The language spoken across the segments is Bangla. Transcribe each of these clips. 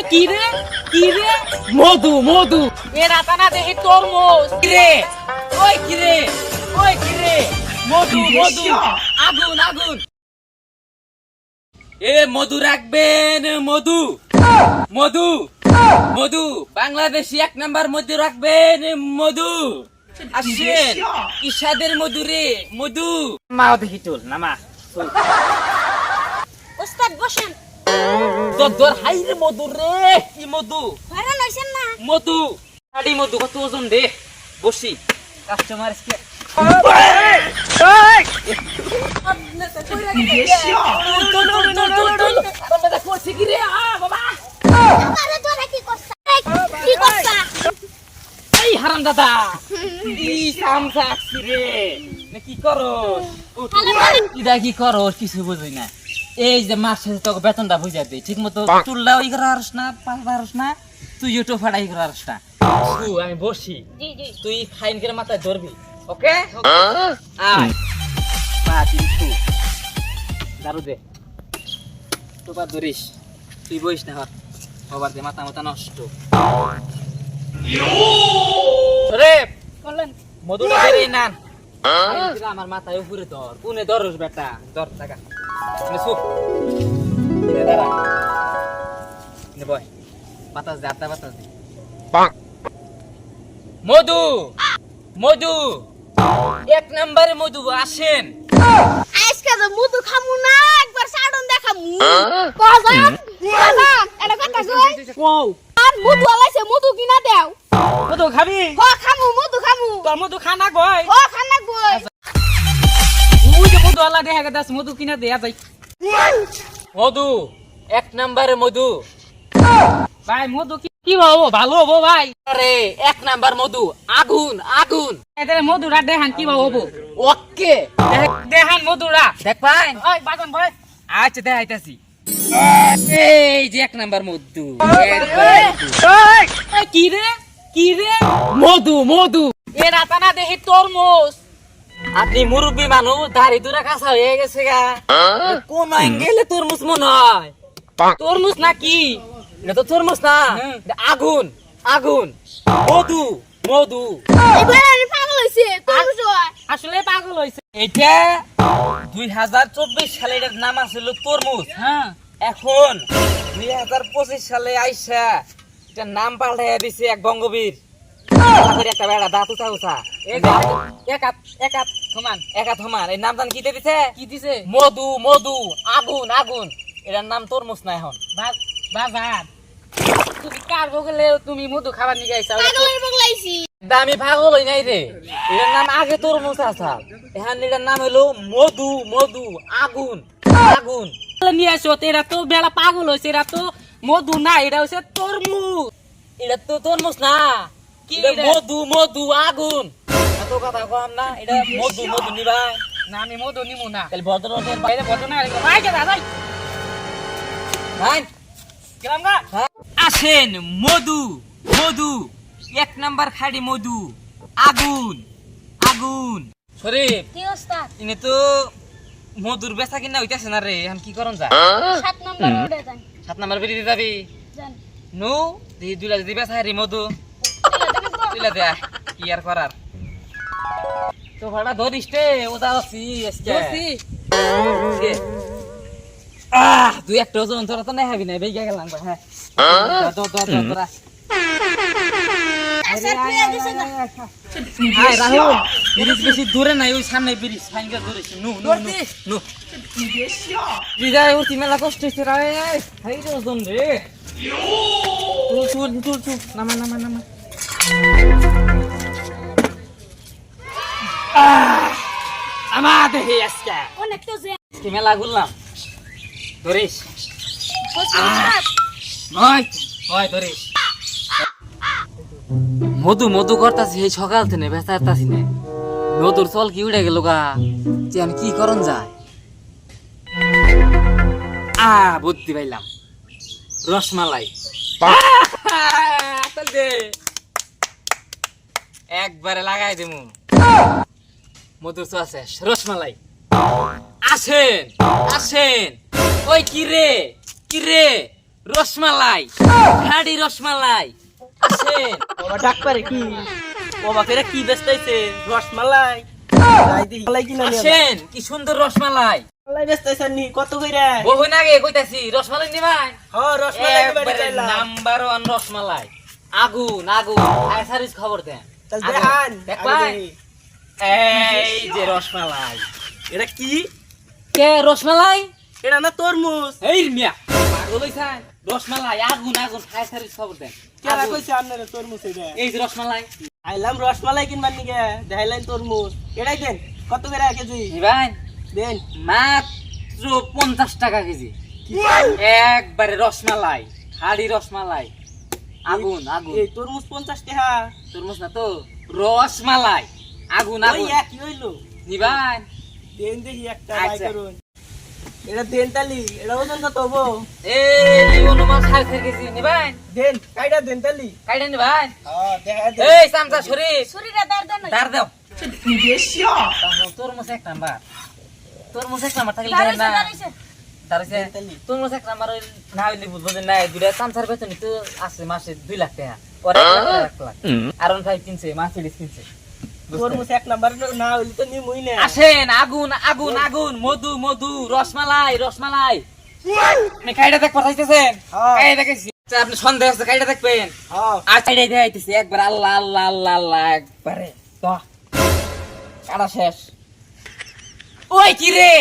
ওই কি রে? কি রে? মধু মধু। এ রাতানা দেখি তরমুজ কি রে? ওই কি রে? ওই কি রে? মধু মধু। আগুন আগুন। এ মধু রাখবেন মধু। মধু মধু। বাংলাদেশি এক নাম্বার মধু রাখবেন মধু। আসেন। ইসাদের মধু রে মধু। মা দেখি চল নামা। ওস্তাদ বসেন। তোর তোর হাই রে মধু রে। কি মধু? ভাড়া লইছেন না। মধু। শাড়ি মধু কত ওজন দে। বসি। কাস্টমার কে আরে তোরা কি করছ কি এই হারাম দাদা। কি সামসা রে। না কি করো। কি করো কিছু বুঝি না। এই যে মাস শেষে তোকে বেতনটা বুঝা দে ঠিক মতো তুললা ওই করে আরস না পাঁচ বারস না তুই ইউটিউব ফাড়াই করে আরস না। আমি বসি। জি জি। তুই ফাইন করে মাথায় ধরবি ওকে? আয়। পা তিন তু দারু দে। তোপা ধরিস। তুই বইস না হর বাবার দে মাথা মাথা নষ্ট। রে মধুটা বেরিয়ে নান। আমার মাথায় উপরে ধর কোনে ধরস বেটা? ধর টাকা নে সুপ নে দাঁড়া। নে বয়। বাতাস দে আত্মা বাতাস দে। মধু! মধু! এক নম্বরে মধু আসেন। আজকে তো মুদু খামু না একবার সাড়ন দেখামু। কজন কজন এটা কথা কই? কও আর মুদু আলাইছে মুদু কিনা দেও। মধু খাবি? হ খামু মুদু খামু। তোর মধু খানা গয় হ খানা কই? ওই যে মধু আল্লাহ দেখা গেছে মধু কিনা দেয়া যাই মধু এক নম্বরে মধু। ভাই মধু কি হব ভালো হব ভাই। আরে এক নাম্বার মধু আগুন আগুন। এদের মধুরা দেখান কি হব ওকে। দেখান মধুরা। দেখ ভাই। ওই ভাই। আচ্ছা দেখাইতাছি। এই যে এক নাম্বার মধু কি রে? কি রে? মধু মধু। এ রাতানা দেখি তরমুজ। আপনি মুরব্বী মানুষ দাড়ি দুরা কাঁচা হয়ে গেছে গা। কোন অ্যাঙ্গেলে তরমুজ মনে হয়? তরমুজ নাকি এটা তো তরমুজ না। আগুন আগুন। মধু মধু। পাগল হইছে হয়। আসলে পাগল হয়েছে এটা দুই হাজার চব্বিশ সালে এটার নাম আছিল তরমুজ। হ্যাঁ। এখন দুই হাজার পঁচিশ সালে আইসা এটার নাম পাল্টাইয়া দিছে এক বঙ্গবীর। একটা বেড়া দাঁত উঠা উঠা এক হাত এক হাত সমান এক হাত সমান এই নাম জান কি দিয়ে দিছে কি দিছে মধু মধু আগুন আগুন এটার নাম তরমুজ না এখন বাজার তুমি কার বগলে তুমি মধু খাবার নিয়ে পাগল হই নাই রে এটার নাম আগে তরমুজ আসা এখন এটার নাম হলো মধু মধু আগুন আগুন নিয়ে আসো এরা তো বেলা পাগল হয়েছে এরা তো মধু না এটা হচ্ছে তরমুজ এটা তো তরমুজ না। মধু মধু আগুন। এত কথা কম না এটা মধু মধু নিবা না আমি মধু নিমু না। তাহলে ভদ্রলোকের বাইরে ভদ্র না ভাই কে দাদাই ভাই। গেলাম গা। আসেন মধু মধু। এক নাম্বার খাড়ি মধু আগুন আগুন। শরীফ কি ওস্তাদ ইনে তো মধুর বেচা কিনা হইতাছে না রে এখন কি করন যা। সাত নম্বর যান। সাত নাম্বার বেরিয়ে যাবি। যান। নু দি দুইলা যদি বেচা হারি মধু। দুইলা দে কি আর করার? তো ভাড়া ধরিস রে আজকে আহ দুই একটা ওজন তোরা তো নাই হাবি না বেগে গেলাম হ্যাঁ। রাহুল ব্রিজ বেশি দূরে নাই ওই সামনে ব্রিজ সাইনকে দূরে নু নু নু নু। বিদায় উঠি মেলা কষ্ট হচ্ছে রে হাই রে ওজন রে। তুল তুল তুল নামা নামা নামা। আমা আজকে অনেক তো যে আজকে মেলা ঘুরলাম। ধরিস। নয় নয় ধরিস। মধু মধু করতাছি এই সকাল থেকে বেচারতাছি না। মধুর চল কি উড়ে গেল গা। যে আমি কি করন যায় আ বুদ্ধি পাইলাম। রসমালাই। একবারে লাগাই দেবো মধুর তো আছে রসমালাই। আসেন আসেন। ওই কি রে কি রে? রসমালাই খাড়ি রসমালাই। আসেন। বাবা ডাক পারে কি? বাবা কেরা কি বেচতেছে রসমালাই। আসেন কি সুন্দর রসমালাই। কত কইরা? আগে কইতাছি রসমালাই নিবাই হ্যাঁ রসমালাই কি বাড়ি চাইলা নাম্বার ওয়ান রসমালাই। আগুন আগুন। ফায়ার সার্ভিস খবর দেন। এই যে রসমালাই এটা কি কে রসমালাই এটা না তরমুজ এই মিয়া পাগল হইছাই রসমালাই আগুন আগুন ফায়ার সার্ভিস খবর দেন কেরা। কইছে আপনারা তরমুজ এটা এই যে রসমালাই আইলাম রসমালাই কিনবার নিকে দেখাইলেন তরমুজ এটাই দেন কত করে কেজি নিবাই দেন মাত্র পঞ্চাশ টাকা কেজি একবারে রসমালাই খাড়ি রসমালাই আগুন আগুন এই তরমুজ পঞ্চাশ টাকা তরমুজ না তো রসমালাই আগুন আগুন। একই হইল। নিবাই দেন দেখি একটা আচ্ছা। বাই করুন। এটা দেন তালি এটা ওজন কত হব? এই অনুমান সাড়ে চার কেজি নিবাই দেন কাইটা দেন তালি। কাইটা নিবাই হ্যাঁ এই চামচা শরীর শরীরে দাঁড় দেন দাঁড় দাও। তরমুজ এক নাম্বার। তরমুজ এক নাম্বার থাকলে না। দাঁড়াইছে। তালি। এক নাম্বার না হইলে বুঝব যে নাই দুটা চামচার বেতন তো আছে মাসে দুই লাখ টাকা। পরে এক লাখ, আর ফাইভ কিনছে মার্সিডিস কিনছে আসেন আগুন আগুন আগুন মধু মধু রসমালাই রসমালাই। কাইটা দেখ পাঠাইতেছেন হ্যাঁ। আচ্ছা, আপনি সন্দেহ আছে কাইটা দেখবেন? হ্যাঁ। আর কাইটা দেখাইতেছি একবার আল্লাহ আল্লাহ আল্লাহ আল্লাহ একবারে। কাটা শেষ। ওই কি রে?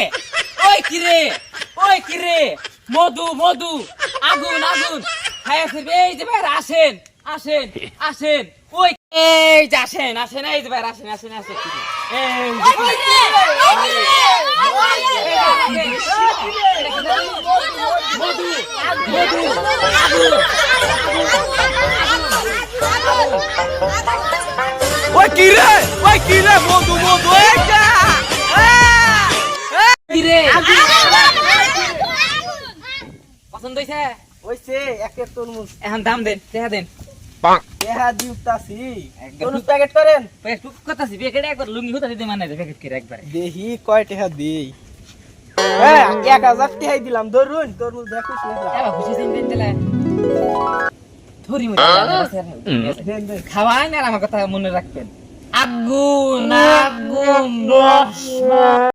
ওই কি রে? ওই মধু মধু আগুন আগুন। খাইয়া ফিরবে এই যে ভাই আসেন আসেন আসেন। ওই এই যে আসেন আসেন এই যে ভাই আসেন আসেন আসেন। এই ওই কি রে? ওই কি রে মধু মধু এইটা রে? পছন্দ হয়েছে ওইছে এক এক তরমুজ। এখন দাম দেন দেখা দেন। দেহা দিউতাছি। একদম। প্যাকেট করেন। একটু কথা প্যাকেট একবার লুঙ্গি হতে দিতে প্যাকেট করে একবারে। দেহি কয় টাকা দেই। হ্যাঁ এক হাজার টাকাই দিলাম ধরুন তরমুজ দেখো দেন খাওয়াই না আর আমার কথা মনে রাখবেন। আগুন আগুন